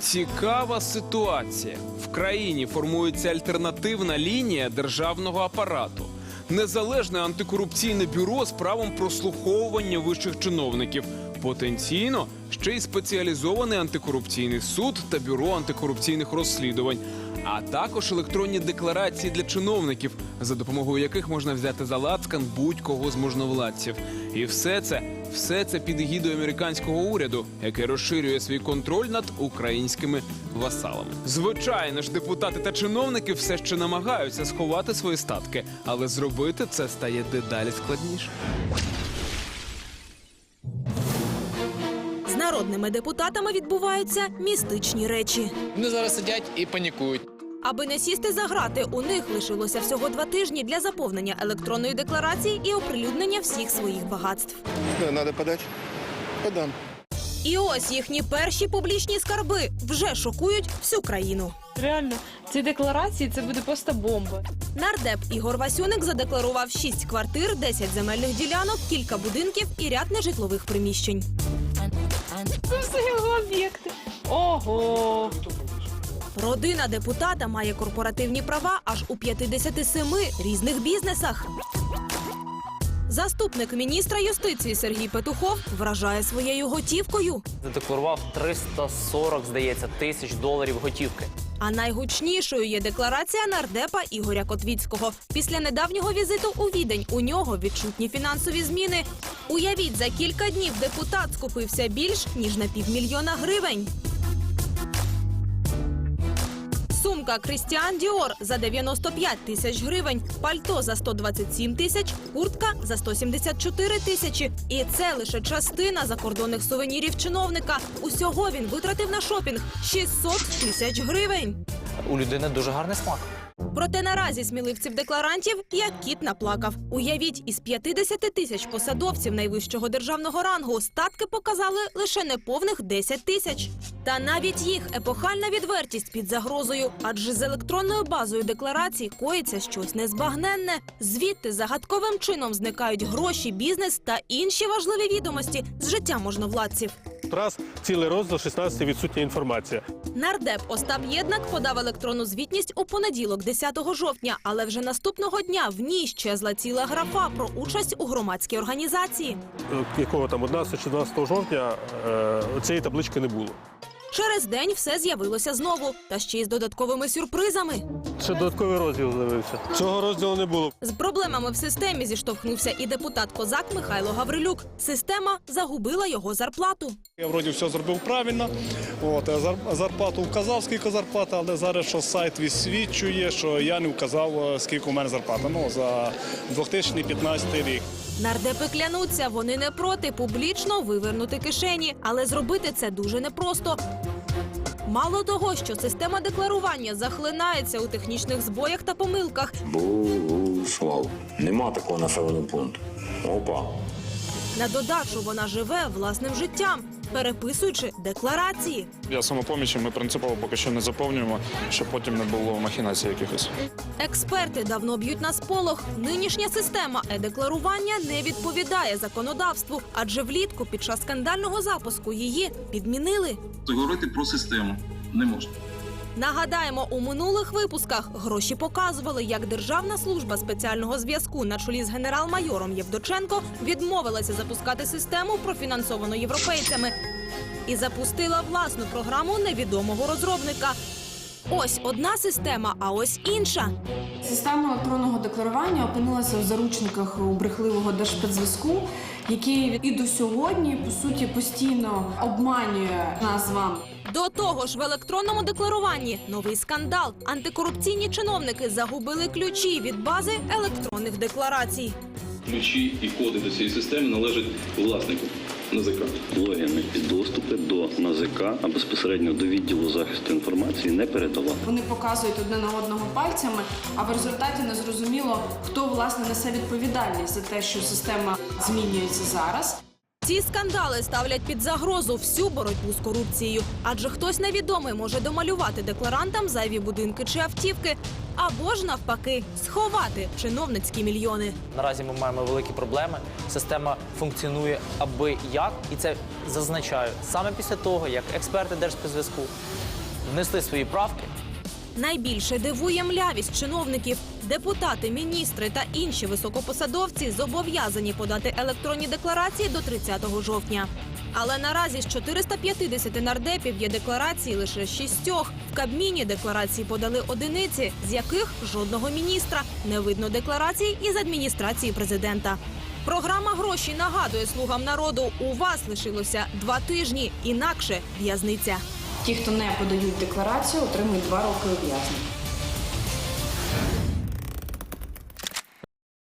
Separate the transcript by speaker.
Speaker 1: Цікава ситуація. В країні формується альтернативна лінія державного апарату. Незалежне антикорупційне бюро з правом прослуховування вищих чиновників. Потенційно ще й спеціалізований антикорупційний суд та бюро антикорупційних розслідувань, а також електронні декларації для чиновників, за допомогою яких можна взяти за лацкан будь-кого з можновладців. І все це, все це під егідою американського уряду, який розширює свій контроль над українськими васалами. Звичайно ж, депутати та чиновники все ще намагаються сховати свої статки, але зробити це стає дедалі складніше.
Speaker 2: З народними депутатами відбуваються містичні речі.
Speaker 3: Вони зараз сидять і панікують.
Speaker 2: Аби не сісти за грати, у них лишилося всього два тижні для заповнення електронної декларації і оприлюднення всіх своїх багатств.
Speaker 4: Надо подать. Подам.
Speaker 2: І ось їхні перші публічні скарби вже шокують всю країну.
Speaker 5: Реально, ці декларації це буде просто бомба.
Speaker 2: Нардеп Ігор Васюник задекларував 6 квартир, 10 земельних ділянок, кілька будинків і ряд нежитлових приміщень.
Speaker 5: Це все його об'єкти. Ого!
Speaker 2: Родина депутата має корпоративні права аж у 57 різних бізнесах. Заступник міністра юстиції Сергій Петухов вражає своєю готівкою.
Speaker 6: задекларував 340, здається, тисяч доларів готівки.
Speaker 2: А найгучнішою є декларація нардепа Ігоря Котвіцького. Після недавнього візиту у відень у нього відчутні фінансові зміни. Уявіть, за кілька днів депутат скупився більш ніж на півмільйона гривень. Сумка Крістіан Діор за 95 тисяч гривень, пальто за 127 тисяч, куртка за 174 тисячі. І це лише частина закордонних сувенірів чиновника. Усього він витратив на шопінг 600 тисяч гривень.
Speaker 6: У людини дуже гарний смак.
Speaker 2: Проте наразі сміливців декларантів як кіт наплакав. Уявіть, із 50 тисяч посадовців найвищого державного рангу статки показали лише неповних 10 тисяч. Та навіть їх епохальна відвертість під загрозою, адже з електронною базою декларацій коїться щось незбагненне. Звідти загадковим чином зникають гроші, бізнес та інші важливі відомості з життя можновладців.
Speaker 7: Раз цілий розділ 16 відсутня інформація.
Speaker 2: Нардеп Остап Єднак подав електронну звітність у понеділок, 10 жовтня, але вже наступного дня в ній щезла ціла графа про участь у громадській організації.
Speaker 7: Е, Якого там 11 чи 12 жовтня е, цієї таблички не було.
Speaker 2: Через день все з'явилося знову, та ще й з додатковими сюрпризами.
Speaker 7: Ще додатковий розділ з'явився. Цього розділу не було.
Speaker 2: З проблемами в системі зіштовхнувся і депутат козак Михайло Гаврилюк. Система загубила його зарплату.
Speaker 8: Я вроді все зробив правильно. От, я зарплату вказав, скільки зарплата, але зараз що сайт відсвідчує, що я не вказав, е, скільки у мене зарплата. Ну, за 2015 рік.
Speaker 2: Нардепи клянуться, вони не проти публічно вивернути кишені, але зробити це дуже непросто. Мало того, що система декларування захлинається у технічних збоях та помилках,
Speaker 9: Богуслав. Нема такого населеного пункту. Опа.
Speaker 2: на додачу вона живе власним життям, переписуючи декларації.
Speaker 10: Я самопомічі ми принципово поки що не заповнюємо, щоб потім не було махінацій якихось.
Speaker 2: Експерти давно б'ють на сполох. Нинішня система е-декларування не відповідає законодавству, адже влітку під час скандального запуску її підмінили.
Speaker 11: Говорити про систему не можна.
Speaker 2: Нагадаємо, у минулих випусках гроші показували, як Державна служба спеціального зв'язку на чолі з генерал-майором Євдоченко відмовилася запускати систему, профінансовану європейцями, і запустила власну програму невідомого розробника. Ось одна система, а ось інша.
Speaker 12: Система електронного декларування опинилася в заручниках у брехливого держспецзв'язку, який і до сьогодні по суті постійно обманює нас з вами.
Speaker 2: До того ж, в електронному декларуванні новий скандал. Антикорупційні чиновники загубили ключі від бази електронних декларацій.
Speaker 11: Ключі і коди до цієї системи належать власнику НАЗК.
Speaker 9: Логіни і доступи до НАЗК, а безпосередньо до відділу захисту інформації не передала.
Speaker 12: Вони показують одне на одного пальцями, а в результаті не зрозуміло, хто власне несе відповідальність за те, що система змінюється зараз.
Speaker 2: Ці скандали ставлять під загрозу всю боротьбу з корупцією, адже хтось невідомий може домалювати декларантам зайві будинки чи автівки, або ж навпаки сховати чиновницькі мільйони.
Speaker 6: Наразі ми маємо великі проблеми. Система функціонує аби як, і це зазначаю саме після того, як експерти Держспецзв'язку внесли свої правки.
Speaker 2: Найбільше дивує млявість чиновників. Депутати, міністри та інші високопосадовці зобов'язані подати електронні декларації до 30 жовтня. Але наразі з 450 нардепів є декларації лише шістьох. В Кабміні декларації подали одиниці, з яких жодного міністра не видно декларацій із адміністрації президента. Програма гроші нагадує слугам народу. У вас лишилося два тижні, інакше в'язниця.
Speaker 12: Ті, хто не подають декларацію, отримують два роки ув'язнення.